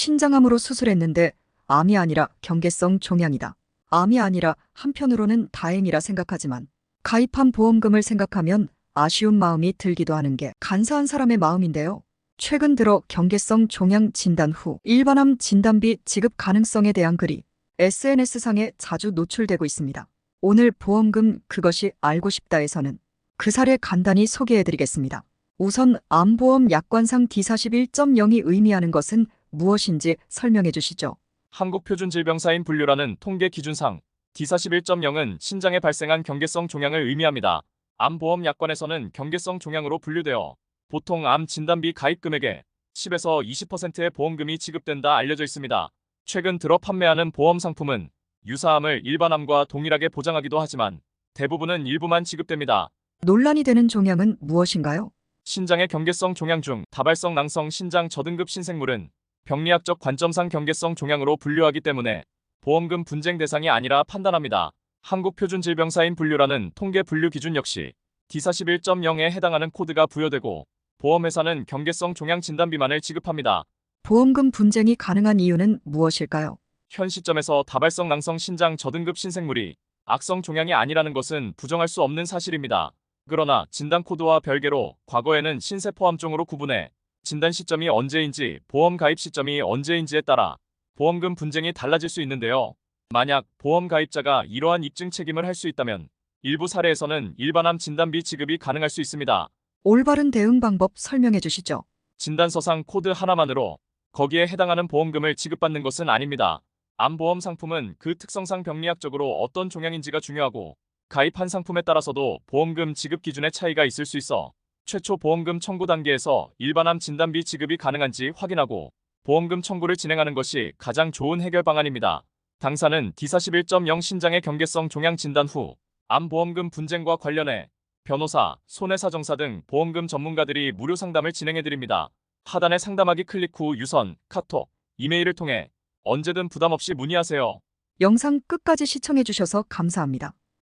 신장암으로 수술했는데 암이 아니라 경계성 종양이다. 암이 아니라 한편으로는 다행이라 생각하지만 가입한 보험금을 생각하면 아쉬운 마음이 들기도 하는 게 간사한 사람의 마음인데요. 최근 들어 경계성 종양 진단 후 일반암 진단비 지급 가능성에 대한 글이 SNS상에 자주 노출되고 있습니다. 오늘 보험금 그것이 알고 싶다에서는 그 사례 간단히 소개해드리겠습니다. 우선 암보험 약관상 D41.0이 의미하는 것은 무엇인지 설명해 주시죠. 한국표준질병사인 분류라는 통계 기준상 D41.0은 신장에 발생한 경계성 종양을 의미합니다. 암보험 약관에서는 경계성 종양으로 분류되어 보통 암 진단비 가입 금액의 10에서 20%의 보험금이 지급된다 알려져 있습니다. 최근 들어 판매하는 보험 상품은 유사암을 일반암과 동일하게 보장하기도 하지만 대부분은 일부만 지급됩니다. 논란이 되는 종양은 무엇인가요? 신장의 경계성 종양 중 다발성 낭성 신장 저등급 신생물은 병리학적 관점상 경계성 종양으로 분류하기 때문에 보험금 분쟁 대상이 아니라 판단합니다. 한국표준질병사인 분류라는 통계 분류 기준 역시 D41.0에 해당하는 코드가 부여되고 보험회사는 경계성 종양 진단비만을 지급합니다. 보험금 분쟁이 가능한 이유는 무엇일까요? 현 시점에서 다발성 낭성 신장 저등급 신생물이 악성 종양이 아니라는 것은 부정할 수 없는 사실입니다. 그러나 진단 코드와 별개로 과거에는 신세포암종으로 구분해 진단 시점이 언제인지 보험 가입 시점이 언제인지에 따라 보험금 분쟁이 달라질 수 있는데요. 만약 보험 가입자가 이러한 입증 책임을 할 수 있다면 일부 사례에서는 일반암 진단비 지급이 가능할 수 있습니다. 올바른 대응 방법 설명해 주시죠. 진단서상 코드 하나만으로 거기에 해당하는 보험금을 지급받는 것은 아닙니다. 암보험 상품은 그 특성상 병리학적으로 어떤 종양인지가 중요하고 가입한 상품에 따라서도 보험금 지급 기준의 차이가 있을 수 있어 최초 보험금 청구 단계에서 일반암 진단비 지급이 가능한지 확인하고 보험금 청구를 진행하는 것이 가장 좋은 해결 방안입니다. 당사는 D41.0 신장의 경계성 종양 진단 후 암보험금 분쟁과 관련해 변호사, 손해사정사 등 보험금 전문가들이 무료 상담을 진행해드립니다. 하단의 상담하기 클릭 후 유선, 카톡, 이메일을 통해 언제든 부담 없이 문의하세요. 영상 끝까지 시청해 주셔서 감사합니다.